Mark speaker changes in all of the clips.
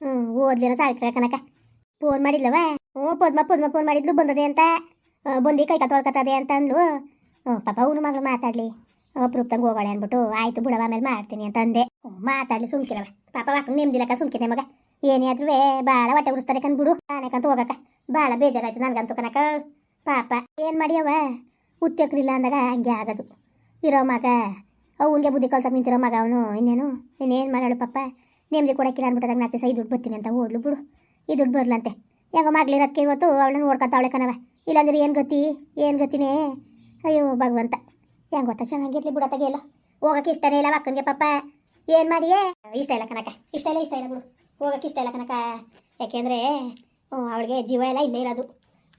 Speaker 1: ಹ್ಞೂ ಓದ್ಲಿರ ಸಾವಿತ್ರಿ ಕನಕ. ಫೋನ್ ಮಾಡಿದ್ಲವ? ಹ್ಞೂ ಪದ್ಮ ಪದ್ಮ ಫೋನ್ ಮಾಡಿದ್ಲು ಬಂದದೆ ಅಂತ. ಬಂದಿ ಕೈ ತೊಳ್ಕೊತದೆ ಅಂತ ಅಂದ್ಲು. ಹ್ಞೂ ಪಾಪ ಅವನು ಮಗಳು ಮಾತಾಡ್ಲಿ. ಅಪ್ರೂಪ್ತಂಗೆ ಹೋಗೋಳೆ ಅಂದ್ಬಿಟ್ಟು ಆಯ್ತು ಬಿಡವ ಆಮೇಲೆ ಮಾಡ್ತೀನಿ ಅಂತ ಅಂದೆ. ಹ್ಞೂ, ಮಾತಾಡ್ಲಿ ಸುಮ್ಕಿರವ ಪಾಪ ವಾಕಂಗೆ ನೆಮ್ಮದಿಲಕ್ಕ ಸುಮ್ಕಿದೆ ಮಗ. ಏನೇ ಆದ್ರೂ ಭಾಳ ಹೊಟ್ಟೆ ಉರಿಸ್ತಾರೆ ಕಣ್ ಕಾಣಕಂತ ಹೋಗಕ್ಕ ಭಾಳ ಬೇಜಾರಾಯ್ತು ನನಗಂತೂ ಕನಕ ಪಾಪ ಏನು ಮಾಡಿಯವ ಉತ್ತಕ್ರಿಲ್ಲ ಅಂದಾಗ ಹಂಗೆ ಆಗದು. ಇರೋ ಮಗ ಅವನಿಗೆ ಬುದ್ಧಿ ಕಲ್ಸಕ್ಕೆ ನಿಂತಿರೋ ಮಗ ಅವನು ಇನ್ನೇನು? ಇನ್ನೇನು ಮಾಡೋಳು ಪಾಪ? ನೆಮ್ಮದಿ ಕೊಡಕ್ಕಿಲ್ಲ ಅನ್ಬಿಟ್ಟದಾಗ ನಾಲ್ಕು ಸೈ ದುಡ್ಡು ಬರ್ತೀನಿ ಅಂತ ಓದ್ಲು ಬಿಡು. ಈ ದುಡ್ಡು ಬರ್ಲಂತೆ. ಹೆಂಗೋ ಮಗ್ಲಿರೋದಕ್ಕೆ ಇವತ್ತು ಅವಳನ್ನ ನೋಡ್ಕೊತಾವಳೆ ಕಣವ ಇಲ್ಲಾಂದ್ರೆ ಏನು ಗತಿ? ಏನು ಗತಿನೇ? ಅಯ್ಯೋ ಭಗವಂತ. ಹೆಂಗ್ ಗೊತ್ತಾ? ಚೆನ್ನಾಗಿರ್ಲಿ ಬಿಡತ್ತಾಗೆ ಇಲ್ಲ ಹೋಗೋಕೆ ಇಷ್ಟನೇ ಇಲ್ಲ ಮಕ್ಕನಿಗೆ ಪಾಪ. ಏನು ಮಾಡಿಯೇ? ಇಷ್ಟ ಇಲ್ಲ ಕನಕ ಇಷ್ಟ ಇಲ್ಲ ಇಷ್ಟ ಇಲ್ಲ ಬಿಡು. ಹೋಗಕ್ಕೆ ಇಷ್ಟ ಇಲ್ಲ ಕನಕ ಯಾಕೆಂದರೆ ಅವಳಿಗೆ ಜೀವ ಎಲ್ಲ ಇಲ್ಲೇ ಇರೋದು.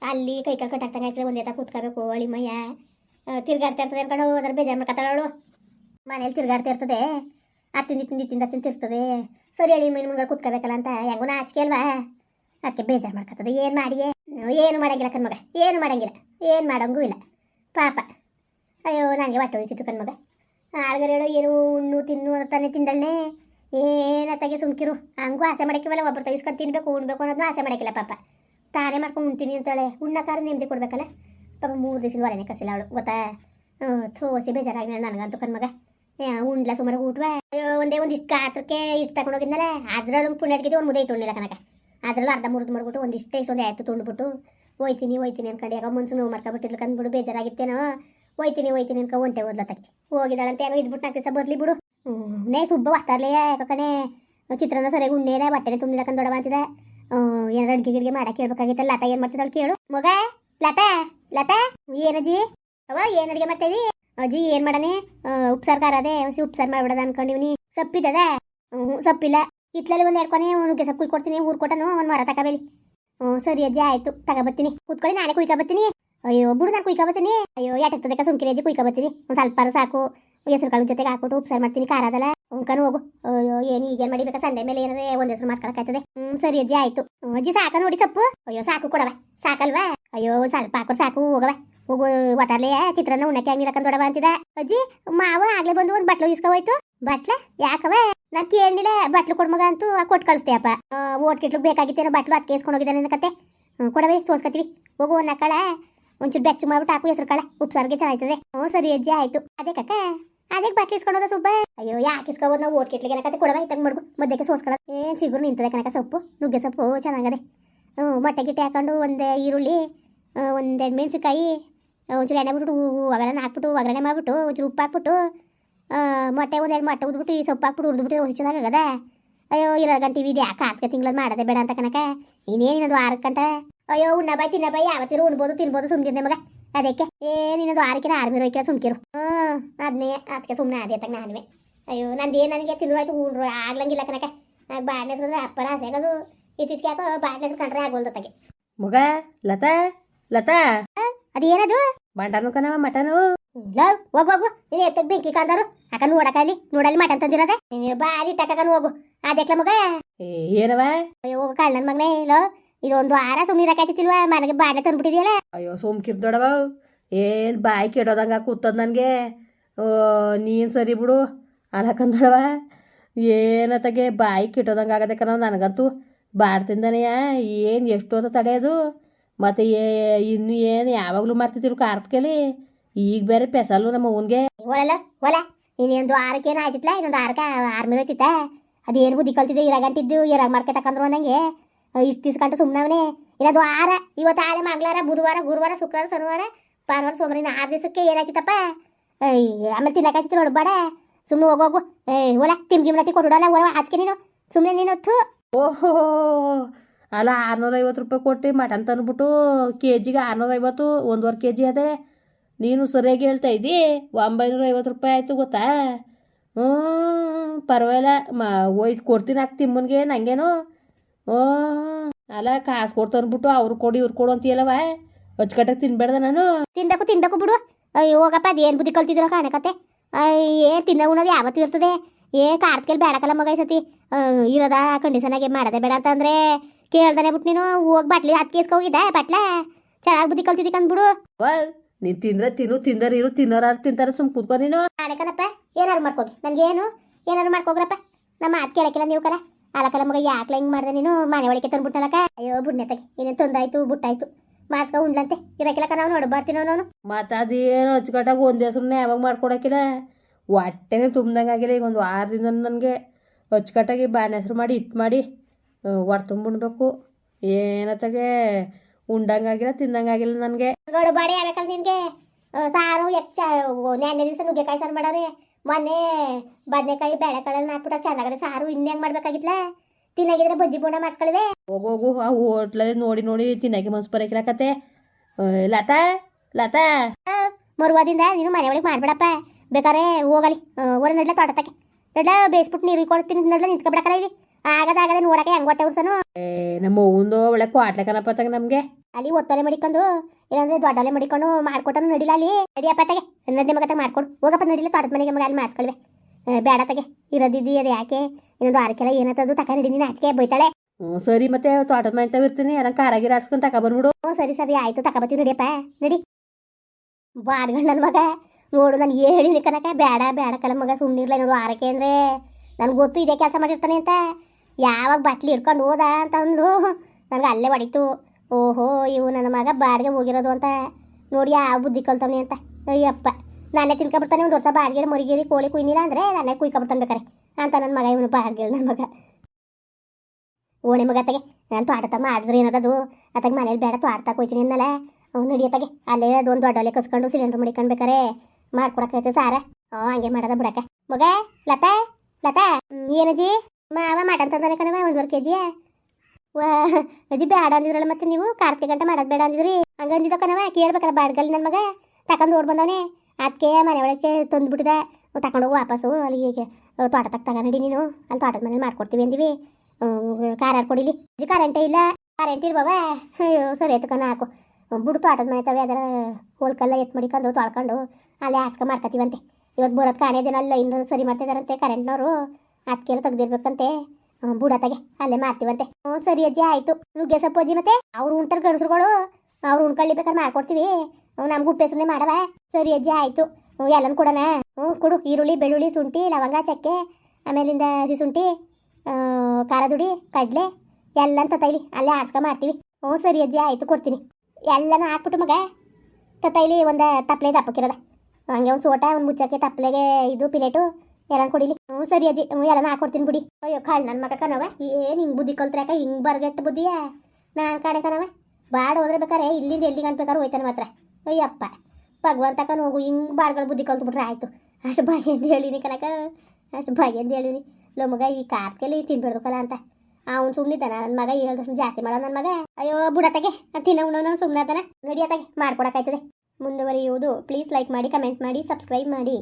Speaker 1: ಅಲ್ಲಿ ಕೈ ಕಾಲು ಕಟ್ಟಾಕ್ತಂಗೆ ಆಯ್ತದೆ. ಒಂದೇ ತ ಕೂತ್ಕೋಬೇಕು ಅವಳಿ ಮಯ್ಯ ತಿರ್ಗಾಡ್ತಾ ಇರ್ತದೆ ಅನ್ಕೊಂಡು ಅದ್ರ ಬೇಜಾರು ಮಾಡ್ಕೊತಾಳು ಮನೇಲಿ ತಿರ್ಗಾಡ್ತಾ ಇರ್ತದೆ. ಅತ್ತಿಂದ ತಿಂದು ತಿಂದ ತಿಂತಿರ್ತದೆ. ಸರಿ ಹೇಳಿ ಮೀನು ಮುಂದೆ ಕೂತ್ಕೋಬೇಕಲ್ಲ ಅಂತ ಹೆಂಗೂ ನಾಚಿಕೆ ಅಲ್ವಾ? ಅದಕ್ಕೆ ಬೇಜಾರು ಮಾಡ್ಕೊತದೆ ಏನು ಮಾಡಿಯೇ? ಏನು ಮಾಡಂಗಿಲ್ಲ ಕಣ್ಮಗ ಏನು ಮಾಡಂಗಿಲ್ಲ, ಏನು ಮಾಡಂಗೂ ಇಲ್ಲ. ಪಾಪ. ಅಯ್ಯೋ, ನನಗೆ ಹೊಟ್ಟೆ ಹೋಯ್ತಿತ್ತು ಕಣ್ಮಗ ಆಳ್ಗರ ಹೇಳೋ, ಏನು ಉಣ್ಣು ತಿನ್ನು ಅಂತಾನೆ ತಿಂದಳ್ನೆ. ಏನತ್ತಾಗೆ ಸುಮ್ಕಿರು. ಹಂಗೂ ಆಸೆ ಮಾಡಕ್ಕಿವಲ್ಲ ಒಬ್ಬರು ತೆಗಿಸ್ಕೊಂಡು ತಿನ್ಬೇಕು, ಉಣ್ಬೇಕು ಅನ್ನೋದು ಆಸೆ ಮಾಡಕ್ಕಿಲ್ಲ ಪಾಪ. ತಾನೇ ಮಾಡ್ಕೊಂಡು ಉಣ್ತೀನಿ ಅಂತಾಳೆ. ಉಣ್ಣಕಾರ ನೆಮ್ಮದಿ ಕೊಡ್ಬೇಕಲ್ಲ. ಪಾಪ ಮೂರು ದಿವಸದ ಹೊರನೆ ಕಸಿಲ್ಲ ಅವಳು, ಗೊತ್ತಾ? ಹ್ಞೂ ಥೋಸಿ ಬೇಜಾರಾಗಿ ನನಗಂತೂ ಕಣ್ಮಗ ಉಂಡ್ಲ ಸುಮಾರು ಊಟವ. ಅಯ್ಯೋ, ಒಂದೇ ಒಂದಿಷ್ಟು ಗಾತ್ರಕ್ಕೆ ಇಷ್ಟು ತಗೊಂಡು ಹೋಗಿದ್ನಲ್ಲ ಅದ್ರಲ್ಲೂ ಪುಣ್ಯದಗಿದ್ದು ಒಂದು ಮುದ್ದೆ ಇಟ್ಟು ಉಣ್ಣಿಲ್ಲ ಕನಕ ಅದ್ರಲ್ಲೂ ಅರ್ಧ ಮುರಿದು ಮಾಡ್ಬಿಟ್ಟು ಒಂದಿಷ್ಟೇ ಇಷ್ಟೊಂದು ಆಯ್ತು ತುಂಡ್ಬಿಟ್ಟು. ಹೋಯ್ತೀನಿ ಹೋಯ್ತೀನಿ ಅನ್ಕೊಂಡು. ಯಾಕೋ ಮನ್ಸು ನೋವು ಮಾಡ್ಕೊಬಿಟ್ಟಿದ್ಲು ಕಂದ್ಬಿಡು ಬೇಜಾರಾಗಿತ್ತೇನೋ. ಹೋಯ್ತೀನಿ ಹೋಯ್ತೀನಿ ಅನ್ಕೊ ಒಂಟೆ ಓದ್ಲತ್ತಕ್ಕೆ ಹೋಗಿದ್ದಾಳಂತೆ ಏನೋ ಇದ್ಬಿಟ್ಟು ನಾಲ್ಕು ದಿವಸ ಬರ್ಲಿ ಬಿಡು. ನೇ ಸುಬ್ಬ ಹೊಸ್ತಾರ್ಲೇ ಯಾಕೋ ಕಣೆ. ಚಿತ್ರನ ಸರಿಯಾಗಿ ಉಣ್ಣೇನೆ ಬಟ್ಟೆನೆ ತುಂಬಿಲ್ಲ ದೊಡ್ಡ ಅಂತಿದೆ ಏನಾರು ಅಡ್ಗೆ ಗಿಡ್ಗೆ ಮಾಡಕ್ಕೆ ಹೇಳ್ಬೇಕಾಗಿತ್ತಲ್ಲ ಲತಾ ಏನು ಮಾಡ್ತಿದ್ದಾಳು ಕೇಳು. ಮಗ, ಲತಾ ಲತಾ ಏನಜ್ಜಿ ಅವ ಏನು ಅಡುಗೆ ಮಾಡ್ತೇವಿ ಅಜ್ಜಿ ಏನು ಮಾಡನೆ ಉಪ್ಸಾರ್ಕಾರ ಅದೇ ಉಪ್ಸಾರ್ ಉಪ್ಸಾರು ಮಾಡ್ಬಿಡೋದ ಅನ್ಕೊಂಡಿವ್ನಿ ಸಪ್ಪಿದ್ದದೆ? ಹ್ಞೂ ಸಪ್ಪಿಲ್ಲ. ಇತ್ಲಲ್ಲಿ ಒಂದು ಎಡ್ಕೊನೆ ನುಗ್ಗೆ ಸಪ್ಪು ಕೊಡ್ತೀನಿ, ಊರು ಕೊಟ್ಟನು, ಒಂದು ಮರ ತಗೋಬೇಲಿ ಹ್ಞೂ ಸರಿ ಅಜ್ಜಿ, ಆಯ್ತು ತಗೋಬತ್ತೀನಿ ಕೂತ್ಕೊಳ್ಳಿ ನಾನೇ ಕುಯ್ಕೊಬತ್ತೀನಿ ಅಯ್ಯೋ, ಬಿಡು, ನಾನು ಕುಯ್ಕೊಬತ್ತೀನಿ ಅಯ್ಯೋ ಯಾಟಕ್ತದೆ ಸುಮ್ಕಿರಿ ಅಜ್ಜಿ ಕುಯ್ಕೊಬತ್ತೀನಿ ಒಂದು ಸ್ವಲ್ಪ ಸಾಕು. ಹೆಸರು ಕಾಳು ಜೊತೆಗೆ ಹಾಕ್ಬಿಟ್ಟು ಉಪ್ಸಾರು ಮಾಡ್ತೀನಿ, ಖಾರ ಅದಲ್ಲ. ಉಂಕನು ಹೋಗು. ಅಯ್ಯೋ, ಏನು ಈಗೇನು ಮಾಡಿಬೇಕಾ ಸಂಡೆ ಮೇಲೆ ಏನಾರೇ ಒಂದು ಹೆಸರು ಮಾಡ್ಕೊಳಕಾಯ್ತದೆ ಹ್ಞೂ ಸರಿ ಅಜ್ಜಿ, ಆಯ್ತು. ಅಜ್ಜಿ, ಸಾಕ ನೋಡಿ ಸಪ್ಪು. ಅಯ್ಯೋ, ಸಾಕು ಕೊಡವ. ಸಾಕಲ್ವಾ? ಅಯ್ಯೋ ಸ್ವಲ್ಪ ಹಾಕೋರು ಸಾಕು, ಹೋಗವ. ಹೋಗು ಒತ್ತಾರ್ಲೆ ಚಿತ್ರಾನ್ನ ಉಣ್ಣಕ್ಕೆ ಹಂಗಿಲ್ಲ ಕಂದೊಡವ ಅಂತಿದ. ಅಜ್ಜಿ, ಮಾವ ಆಗ್ಲೇ ಬಂದು ಒಂದು ಬಟ್ಲು ಇಸ್ಕೊ ಹೋಯ್ತು ಬಟ್ಲ? ಯಾಕವ ನಾ ಕೇಳಿಲ್ಲ ಬಟ್ಲು ಕೊಡ್ಮಗ ಅಂತೂ ಕೊಟ್ಟು ಕಳಿಸ್ತೀಯಪ್ಪ. ಓಟ್ ಕಿಟ್ಲು ಬೇಕಾಗಿತ್ತೇನೋ ಬಟ್ಲು ಅದಕ್ಕೆ ಇಸ್ಕೊಂಡು ಹೋಗಿದ್ದಾನೆ ಕತೆ. ಕೊಡವೆ, ಸೋಸ್ಕತ್ತೀವಿ. ಹೋಗು ಒಂದು ಕಳ ಒಂಚೂರು ಬೆಚ್ಚು ಮಾಡ್ಬಿಟ್ಟು ಹಾಕು ಹೆಸರು ಕಳ. ಉಪ್ಸಾರಿಗೆ ಚೆನ್ನಾಗ್ತದೆ. ಹ್ಞೂ, ಸರಿ ಅಜ್ಜಿ, ಆಯ್ತು. ಅದೇ ಕಕ್ಕ ಅದೇ ಬಟ್ಲು ಇಸ್ಕೊಂಡೋದ ಸೊಪ್ಪ ಅಯ್ಯೋ, ಯಾಕೆ ಇಸ್ಕೋಬೋದು ನಾವು ಓಟ್ ಕಿಟ್ಲಿಗೆ ಏನಕ್ಕೆ ಕೊಡವ, ಇತ್ತಂಗೆ ಮಾಡ್ಗು. ಮದ್ದಕ್ಕೆ ಸೋಸ್ಕೊಳ್ಳ ಏನು ಚಿಗುರು ನಿಂತದೆ ಕನಕ ಸೊಪ್ಪು. ನುಗ್ಗೆ ಸೊಪ್ಪು, ಚೆನ್ನಾಗದೆ. ಹ್ಞೂ, ಮೊಟ್ಟೆ ಗಿಟ್ಟೆ ಹಾಕೊಂಡು ಒಂದು ಈರುಳ್ಳಿ ಒಂದೆರಡು ಮೆಣಸಿನ್ಕಾಯಿ ಒಂಚೂರು ಎಣ್ಣೆ ಬಿಟ್ಬಿಟ್ಟು ಅವೆಲ್ಲ ಹಾಕ್ಬಿಟ್ಟು ಒಗ್ಗರಣೆ ಮಾಡಿಬಿಟ್ಟು ಒಂಚೂರು ಉಪ್ಪು ಹಾಕ್ಬಿಟ್ಟು ಮೊಟ್ಟೆ ಎರಡು ಮೊಟ್ಟೆ ಉದ್ಬಿಟ್ಟು ಈ ಸೊಪ್ಪು ಹಾಕ್ಬಿಟ್ಟು ಉರ್ದ್ಬಿಟ್ಟು ಹೊಸಿ ಚೆನ್ನಾಗದ ಅಯ್ಯೋ ಇರೋ ಗಂಟೆ ಇದು ಯಾಕೆ ಆರ್ಕ ತಿಂಗಳು ಮಾಡೋದೇ ಬೇಡ ಅಂತ ಕನಕ ಇನ್ನೇನಿನದು ಆರಕ್ಕೆ ಗಂಟೆ ಅಯ್ಯೋ ಉಣ್ಣ ಬೈ ತಿನ್ನ ಬೈ ಯಾವತ್ತಿರು ಉಣ್ಬೋದು ತಿನ್ಬೋದು ಸುಮ್ಕಿರ್ನೆ ಮಗ. ಅದಕ್ಕೆ ಏನಿನದು ಆರಕ್ಕಿನ ಆರ್ಮಿರೋ ಹೋಯ್ಕೆ ಸುಮ್ಕಿರು. ಹ್ಞೂ ಅದನ್ನೇ ಅದಕ್ಕೆ ಸುಮ್ಮನೆ ಅದೇ ತಗ ನಾನುವೆ. ಅಯ್ಯೋ ನಂದೇ ನನಗೆ ತಿಂದ್ರು ಆಯ್ತು ಉಂಡ್ರು ಆಗ್ಲಂಗಿಲ್ಲ ಕನಕ ಹೆಸರು ಅಪ್ಪರ ಆಸೆ ಆಗೋದು. ಇತ್ತೀಚೆಗೆ ಯಾಕೋ ಬಾಡ್ನೆ ಹೆಸರು ಕಂಡ್ರೆ ಆಗೋಲ್ದು ಮುಗ
Speaker 2: ಮಗ ಲತಾ. ಲತಾ
Speaker 1: ಅದೇನದು?
Speaker 2: ಮಟನು ಕಣವ ಮಟನು
Speaker 1: ಲವ್ ಹೋಗು ಹೋಗು. ನೀನು ಎತ್ತಕ್ಕೆ ಬೆಂಕಿ ಕಾಂದರು ಅಕ್ಕ ನೋಡಕಲ್ಲಿ ನೋಡಲ್ಲಿ ಮಟನ್ ತಂದಿರೋದೆ. ನೀನು ಬಾರಿ ಟಕಕನ್ ಹೋಗು. ಅದಕ್ಕೆ ಮಗ.
Speaker 2: ಏ ಏನವ?
Speaker 1: ಅಯ್ಯೋ ಹೋಗ ಕಳ್ಳ ನನ್ನ ಮಗನೇ. ಲೋ ಇದೊಂದು ವಾರ ಸುಮ್ಮನೆ ಕಾಯ್ತಿಲ್ವಾ ಮನೆಗೆ ಬಾಡ್ನೆ ತಂದ್ಬಿಟ್ಟಿದೆಯಲ್ಲ.
Speaker 2: ಅಯ್ಯೋ ಸೋಮ್ಕಿರ್ದೊಡವ ಏನ್ ಬಾಯಿ ಕೆಡೋದಂಗ ಕೂತದ ನನಗೆ. ನೀನ್ ಸರಿ ಬಿಡು. ಅನಕಂದೊಡವ ಏನತ್ತಗೆ ಬಾಯಿ ಕೆಟ್ಟೋದಂಗೆ ಆಗದೆ ಕಣ ನನಗಂತೂ ಬಾಡ್ತಿಂದನೆಯ ಏನು ಎಷ್ಟು ಅಂತ ತಡೆಯೋದು ಮತ್ತು ಏ ಇನ್ನು ಏನು ಯಾವಾಗಲೂ ಮಾಡ್ತಿದ್ದಿರು ಕಾರ್ತ್ಕೇಲಿ ಈಗ ಬೇರೆ ಪೆಸಲು ನಮ್ಮ ಅವನಿಗೆ.
Speaker 1: ಇನ್ನೊಂದು ಆರಕ್ಕೆ ಏನು ಆಯ್ತಿತ್ಲ? ಇನ್ನೊಂದು ವಾರಕ್ಕೆ ಆರ್ಮಿ ಹೋಯ್ತಿತ್ತ ಅದೇನು ಬುದ್ಧಿ ಕಲ್ತಿದ್ದು ಇರಾಗಂಟಿದ್ದು ಇರಾಗ ಮಾರ್ಕೆ ತಕ್ಕಂದ್ರು ಅನ್ನಂಗೆ ಇಷ್ಟು ದಿವ್ಸಕಂಟು ಸುಮ್ಮನವನೇ ಇನ್ನೊಂದು ಆರ ಇವತ್ತು ಆಳೆ ಮಂಗಳವಾರ ಬುಧವಾರ ಗುರುವಾರ ಶುಕ್ರವಾರ ಶನಿವಾರ ಭಾನುವಾರ ಸೋಮವಾರ ಇನ್ನು ಆರು ದಿವಸಕ್ಕೆ ಏನಾಯ್ತಿತ್ತಪ್ಪ ಆಮೇಲೆ ತಿನ್ನಕಾಯ್ತಿತ್ತು ನೋಡು ಬೇಡ. ಸುಮ್ಮನೆ ಹೋಗೋಗು ಏ ಓಲ ತಿಮ್ಗಿಮ್ ಗಿಮ್ಲಟ್ಟಿ ಕೊಡಲ್ಲ ಓಲ ಆಚಕೆ ನೀನು. ಸುಮ್ಮನೆ ನೀನು
Speaker 2: ಓಹೋ ಅಲ್ಲ ಆರುನೂರೈವತ್ತು ರೂಪಾಯಿ ಕೊಟ್ಟು ಮಟನ್ ತಂದ್ಬಿಟ್ಟು ಕೆ ಜಿಗೆ ಆರುನೂರೈವತ್ತು, ಒಂದುವರೆ ಕೆ ಜಿ ಅದೇ. ನೀನು ಸರಿಯಾಗಿ ಹೇಳ್ತಾ ಇದ್ದಿ? ಒಂಬೈನೂರ ಐವತ್ತು ರೂಪಾಯಿ ಆಯಿತು ಗೊತ್ತಾ? ಹ್ಞೂ, ಪರವಾಗಿಲ್ಲ, ಮ, ಒಯ್ದು ಕೊಡ್ತೀನಿ ಹಾಕಿ ತಿಮ್ಮನಿಗೆ ನನಗೇನು ಓ ಅಲ್ಲ ಕಾಸು ಕೊಡ್ತು ಅಂದ್ಬಿಟ್ಟು ಅವ್ರು ಕೊಡಿ, ಇವ್ರು ಕೊಡು ಅಂತೀಯಲ್ಲವ? ಅಚ್ಚುಕಟ್ಟಾಗಿ ತಿನ್ಬೇಡ್ದ ನಾನು?
Speaker 1: ತಿಂದಕ್ಕೂ ತಿಂದಕ್ಕೂ ಬಿಡು. ಅಯ್ಯೋ, ಹೋಗಪ್ಪ, ಅದೇನು ಬುದ್ಧಿ ಕಲ್ತಿದ್ರು ಕಾಣಕತ್ತೆ ಏನು ತಿನ್ನ ಉಣ್ಣೋದು ಯಾವತ್ತೂ ಇರ್ತದೆ? ಏ ಕಾರ್ತಿಕಲ್ಲಿ ಬೇಡಕಲ್ಲ ಮಗ ಸತಿ? ಇರೋದ ಕಂಡೀಷನಾಗೆ ಮಾಡೋದೇ ಬೇಡ ಅಂತಂದ್ರೆ ಕೇಳ್ದಾನೆ ಬಿಟ್ಟು ನೀನು ಹೋಗಿ ಬಾಟ್ಲಿ ಹತ್ತು ಹೋಗಿದ್ದೆ ಬಾಟ್ಲ? ಚೆನ್ನಾಗಿ ಬುದ್ಧಿ ಕಲ್ತಿದ್ದಿ ಕಂದ್ಬಿಡು.
Speaker 2: ನೀನ್ ನೀನು ತಿಂದ್ರೆ ತಿನ್ನು ತಿಂದರೆ ಇರು ತಿನ್ನೋರ ತಿಂತಾರೆ ಸುಮ್ ಕೂತ್ಕೊ ನೀನು.
Speaker 1: ನಾಳೆಕನಪ್ಪ ಏನಾರು ಮಾಡ್ಕೋಗಿ. ಏನು ಏನಾರು ಮಾಡ್ಕೋಗ್ರಪ್ಪ. ನಮ್ಮ ಮಾತು ಕೇಳಕ್ಕಿಲ್ಲ ನೀವು ಕರ. ಅಲಕಲ ಮಗ ಯಾಕೆ ಹಿಂಗ್ ಮಾಡ್ದೆ ನೀನು? ಮನೆ ಒಳಗೆ ತಂದ್ಬಿಟ್ಟಲಕ ಅಯ್ಯೋ ಬುಡ್ನೆತ್ತಗೆ ಇನ್ನೇನು ತೊಂದಾಯ್ತು ಬುಟ್ಟಾಯ್ತು. ಮಾಡ್ಸ್ಕೊ ಉಂಡ್ಲಂತೆ ಇರಕ್ಕಿಲ್ಲಕ ನಾವು ನೋಡ್ಬಾರ್ತೀನೋ ನಾನು.
Speaker 2: ಮತ್ತು ಅದೇನು ಅಚ್ಚುಕಟ್ಟಾಗಿ ಒಂದೇ ಸುಮ್ಮನೆ ಯಾವಾಗ ಮಾಡ್ಕೊಡಕ್ಕಿಲ್ಲ ಹೊಟ್ಟೆನೇ ತುಂಬ್ದಂಗೆ ಆಗಿಲ್ಲ ಈಗ ಒಂದು ವಾರದಿಂದ ನನಗೆ ಅಚ್ಚುಕಟ್ಟಾಗಿ ಬಾಣೆ ಹೆಸರು ಮಾಡಿ ಇಟ್ಟು ಮಾಡಿ. ಹೊಟ್ಟೆ ತುಂಬಿಡ್ಬೇಕು. ಏನತ್ತಾಗೆ ಉಂಡಂಗಾಗಿಲ್ಲ ತಿಂದಂಗಾಗಿಲ್ಲ ನನಗೆ.
Speaker 1: ಗಡು ಆಗಲ್ಲ ನಿನಗೆ? ಸಾರು ಎಚ್ಚ ನೆನ್ನೆ ದಿವಸ ನುಗ್ಗೆಕಾಯಿ ಸಾರು ಮಾಡವ್ರಿ. ಮೊನ್ನೆ ಬದನೆಕಾಯಿ ಬೇಳೆಕಾಳಲ್ಲಿ ಹಾಕ್ಬಿಟ್ರೆ ಚೆನ್ನಾಗದೆ ಸಾರು ಇನ್ನೇಂಗೆ ಮಾಡ್ಬೇಕಾಗಿತ್ಲ? ತಿನ್ನಾಗಿದ್ರೆ ಬಜ್ಜಿ ಬೋಂಡ ಮಾಡಿಸ್ಕೊಳ್ವೆ
Speaker 2: ಹೋಗೋಗು ಆ ಹೋಟ್ಲಲ್ಲಿ ನೋಡಿ ನೋಡಿ ತಿನ್ನಕ್ಕೆ ಮನ್ಸು ಬರೋಕಿಲ್ಲಕತ್ತೆ ಲತಾ ಲತಾ.
Speaker 1: ಮರುವಾದಿಂದ ನೀನು ಮನೆ ಒಳಗೆ ಮಾಡ್ಬೇಡಪ್ಪ. ಬೇಕಾರೆ ಹೋಗಲಿ. ಹೊರ ನಡ್ಲ ತೋಟತಕ್ಕೆ ನಡ್ಲ ಬೇಯಿಸ್ಬಿಟ್ಟು ನೀರು ಕೊಡ್ತೀನಿ ನಡ್ಲ ನಿಂತ್ಕೊಬಿಡಕಲ್ಲ ಇಲ್ಲಿ. ಆಗದ ಆಗದೆ ನೋಡಕ್ಕೆ ಹೆಂಗ್ ಹೊಟ್ಟೆ ಉರ್ಸನು?
Speaker 2: ಏ ನಮ್ಮ ಅವ್ವಂದು ಒಳ್ಳೆ ಕ್ವಾಟ್ಲೆ ಕನಪತ್ತಾಗ ನಮ್ಗೆ.
Speaker 1: ಅಲ್ಲಿ ಒತ್ತಲೆ ಮಡಿಕೊಂಡು ಇಲ್ಲಾಂದ್ರೆ ದೊಡ್ಡಲೆ ಮಡಿಕೊಂಡು ಮಾಡ್ಕೊಟ್ಟನು ನಡಿಲ್ಲ ಅಲ್ಲಿ. ನಡಿಯಪ್ಪ ತಗೆ ನಡ್ನೆ ಮಗ ಮಾಡ್ಕೊಡು. ಹೋಗಪ್ಪ ನಡಿಲ್ಲ ತೋಟದ ಮನೆಗೆ ಮಗ ಅಲ್ಲಿ ಮಾಡಿಸ್ಕೊಳ್ವೆ. ಬೇಡ ತಗೆ ಇರೋದಿದ್ದಿ ಅದು ಯಾಕೆ? ಇನ್ನೊಂದು ಆರಕೆಲ್ಲ ಏನತ್ತದು ತಕ ನಡಿ ನೀನು ಆಚೆಗೆ ಬೈತಾಳೆ.
Speaker 2: ಹ್ಞೂ ಸರಿ ಮತ್ತೆ ತೋಟದ ಮನೆ ತಾವ್ ಇರ್ತೀನಿ ಏನಂಗೆ ಕಾರಾಗಿರ ಆಡ್ಸ್ಕೊಂಡು ತಗೊಬಂದ್ಬಿಡು
Speaker 1: ಹ್ಞೂ ಸರಿ ಸರಿ ಆಯ್ತು ತಗೊಬತ್ತೀವಿ ನಡಿಯಪ್ಪ. ನಡಿ. ಬಾಡ್ಗಳು ನನ್ನ ಮಗ. ನೋಡು ನಾನು ಹೇಳಿ ಕನಕ ಬೇಡ ಬೇಡ ಕಲ ಮಗ ಸುಮ್ಮನಿರ್ಲ ಇನ್ನೊಂದು ಆರಕೆ ಅಂದ್ರೆ. ನನಗೆ ಗೊತ್ತು ಇದೇ ಕೆಲಸ ಮಾಡಿರ್ತಾನೆ ಅಂತ. ಯಾವಾಗ ಬಟ್ಲಿ ಹಿಡ್ಕೊಂಡು ಹೋದ ಅಂತ ಅಂದ್ಲು. ನನಗೆ ಅಲ್ಲೇ ಹೊಡಿತು. ಓಹೋ, ಇವು ನನ್ನ ಮಗ ಬಾಡಿಗೆ ಹೋಗಿರೋದು ಅಂತ. ನೋಡಿ ಆ ಬುದ್ಧಿ ಕಲ್ತವ್ನಿ ಅಂತ. ಅಯ್ಯಪ್ಪ, ನಾನೇ ತಿನ್ಕೊಬಿಡ್ತಾನೆ ಒಂದು ವರ್ಷ ಬಾಡಿಗೆ ಮುರಿಗಿರಿ ಕೋಳಿ ಕುಯ್ನಿಲ್ಲ ಅಂದರೆ ನಾನೇ ಕುಯ್ಕೊಬಿಡ್ತಾನೆ ಬೇಕಾರೆ ಅಂತ ನನ್ನ ಮಗ, ಇವನು ಬಾಡಿಗೆ ನನ್ನ ಮಗ. ಓಣೆ ಮಗ ತಗೆ ನಾನು ತೋಟ ಮಾಡಿದ್ರೆ ಏನದದು? ಅತ್ತಾಗ ಮನೇಲಿ ಬೇಡ, ತೋಟದಾಗ ಕೊಯ್ತೀನಿ ಅನ್ನಲ್ಲ ಅವ್ನು ನಡಿಯತ್ತಾಗೆ ಅಲ್ಲೇ ಅದೊಂದು ದೊಡ್ಡಲೆ ಕಸ್ಕೊಂಡು ಸಿಲಿಂಡರ್ ಮಡಿಕೊಂಡ್ಬೇಕಾರೆ. ಮಾಡ್ಕೊಡಕೈತೆ ಸಾರ. ಹ್ಞೂ ಹಂಗೆ ಮಾಡದ ಬಿಡಕ್ಕೆ. ಮಗ, ಲತಾ ಲತಾ ಏನಜ್ಜಿ? ಮಾವ ಮಾಡಂತಂದಾನೆ ಕಣವ ಒಂದೂವರೆ ಕೆ ಜಿ ವಾ, ಅಜ್ಜಿ ಬೇಡ ಅಂದಿದ್ರಲ್ಲ ಮತ್ತೆ ನೀವು? ಕಾರ್ತಿಕ ಗಂಟೆ ಮಾಡೋದು ಬೇಡ ಅಂದಿದ್ರಿ. ಹಂಗಂದಿದ್ದ ಕಣವ ಕೇಳ್ಬೇಕಲ್ಲ ಬಾಡ್ಗಲ್ಲಿ ನನ್ನ ಮಗ? ತಕೊಂಡು ಓಡ್ ಬಂದವನೆ. ಅದಕ್ಕೆ ಮನೆ ಒಳಗೆ ತಂದುಬಿಟ್ಟಿದೆ. ಹೋಗಿ ವಾಪಸ್ಸು. ಅಲ್ಲಿ ಹೀಗೆ ತಕ್ಕ ತಗೊಂಡಿ ನೀನು. ಅಲ್ಲಿ ತೋಟದ ಮನೇಲಿ ಮಾಡ್ಕೊಡ್ತೀವಿ ಅಂದಿವಿ. ಖಾರ ಕೊಡಿಲಿ ಅಜ್ಜಿ ಕರೆಂಟೇ ಇಲ್ಲ. ಕರೆಂಟ್ ಇಲ್ವವ ಅಯ್ಯೋ, ಸರಿ ಕಣ, ಹಾಕು. ಬುಡ್ತು ತೋಟದ ಮನೆ ತವೆ, ಅದರ ಹೋಳ್ಕಲ್ಲ ಎತ್ ಮಡಿಕೊಂಡು, ತೊಳ್ಕೊಂಡು, ಅಲ್ಲೇ ಹಾಸ್ಕ ಮಾಡ್ಕೊತೀವಂತೆ ಇವತ್ತು ಬರೋದು ಕಾಣೆ ದಿನ ಇನ್ನೂ ಸರಿ ಮಾಡ್ತಿದಾರಂತೆ ಕರೆಂಟ್ನವರು ಅದಕ್ಕೇನು ತೆಗ್ದಿರ್ಬೇಕಂತೆ. ಹ್ಮ್, ಬುಡತ್ತಾಗೆ ಅಲ್ಲೇ ಮಾಡ್ತೀವಂತೆ. ಹ್ಞೂ ಸರಿ ಅಜ್ಜಿ ಆಯಿತು. ನುಗ್ಗೆ ಸೊಪ್ಪು ಅಜ್ಜಿ ಮತ್ತೆ? ಅವ್ರು ಉಣ್ತಾರೆ ಗಂಡಸ್ರುಗಳು. ಅವ್ರು ಉಣ್ಕೊಳ್ಳಿ ಬೇಕಾದ್ರೆ ಮಾಡ್ಕೊಡ್ತೀವಿ. ನಮ್ಗೆ ಉಪ್ಪೆ ಸುಮ್ಮನೆ ಮಾಡವ. ಸರಿ ಅಜ್ಜಿ ಆಯಿತು. ಹ್ಞೂ ಎಲ್ಲನೂ ಕೊಡೋಣ ಹ್ಞೂ ಕೊಡು. ಈರುಳ್ಳಿ ಬೆಳ್ಳುಳ್ಳಿ ಶುಂಠಿ ಲವಂಗ ಚಕ್ಕೆ ಆಮೇಲಿಂದ ಹಸಿ ಶುಂಠಿ ಕಾರದುಡಿ ಕಡಲೆ ಎಲ್ಲಂತ ತೈಲಿ ಅಲ್ಲೇ ಆಡ್ಸ್ಕೊ ಮಾಡ್ತೀವಿ. ಹ್ಞೂ ಸರಿ ಅಜ್ಜಿ ಆಯಿತು ಕೊಡ್ತೀನಿ. ಎಲ್ಲನೂ ಹಾಕ್ಬಿಟ್ಟು ಮಗ. ತೈಲಿ ಒಂದು ತಪ್ಪಲೆ ದಪ್ಪಕ್ಕಿರೋದ. ಹಂಗೆ ಒಂದು ಸೋಟ ಒಂದು ಮುಚ್ಚಕ್ಕೆ ತಪ್ಪಲೆಗೆ ಇದು ಪ್ಲೇಟು. ಎಲ್ಲ ಕೊಡಿಲಿ ಹ್ಞೂ ಸರಿ ಅಜ್ಜಿ. ಹ್ಞೂ, ಎಲ್ಲನೂ ಹಾಕೊಡ್ತೀನಿ ಬಿಡಿ. ಅಯ್ಯೋ, ಕಾಳು ನನ್ನ ಮಗ ಕನವ ಏನು ಹಿಂಗೆ ಬುದ್ಧಿ ಕಲ್ತ್ರಾಕ ಹಿಂಗೆ ಬರ್ಗೆಟ್ಟು ಬುದ್ಧಿಯ ನಾನು ಕಾಣೆ ಕನವ ಬಾಡ್ ಹೋದ್ರೆ ಬೇಕಾರೆ ಇಲ್ಲಿಂದ ಎಲ್ಲಿ ಗಂಟು ಬೇಕಾದ್ರೆ ಹೋಯ್ತಾನೆ ಮಾತ್ರ. ಅಯ್ಯಪ್ಪ. ಭಗವಂತ ಕಣ್ ಹೋಗು, ಹಿಂಗೆ ಬಾಡ್ಗಳು ಬುದ್ಧಿ ಕಲ್ತ್ಬಿಟ್ರೆ ಆಯಿತು. ಅಷ್ಟು ಭಾಗ್ಯ ಎಂದು ಹೇಳಿನಿ ಕನಕ ಅಷ್ಟು ಭಾಗ್ಯ ಎಂದು ಹೇಳಿನಿ. ಲೋ ಮಗ, ಈ ಕಾರ್ಕೆಲಿ ತಿನ್ಬಿಡ್ದಕ್ಕಲ್ಲ ಅಂತ. ಅವ್ನು ಸುಮ್ಮನಿದ್ದಾನ ನನ್ನ ಮಗ ಹೇಳ್ದಷ್ಟು ಜಾಸ್ತಿ ಮಾಡೋ ನನ್ನ ಮಗ. ಅಯ್ಯೋ ಬುಡತ್ತಾಗೆ ತಿನ್ನ ಉಣ್ಣೋನು ಸುಮ್ಮನೆ ಅದನ. ನಡಿಯತ್ತಾಗೆ ಮಾಡ್ಕೊಡಕ್ಕಾಯ್ತದೆ ಮುಂದುವರಿಯುವುದು, ಪ್ಲೀಸ್ ಲೈಕ್ ಮಾಡಿ, ಕಮೆಂಟ್ ಮಾಡಿ, ಸಬ್ಸ್ಕ್ರೈಬ್ ಮಾಡಿ.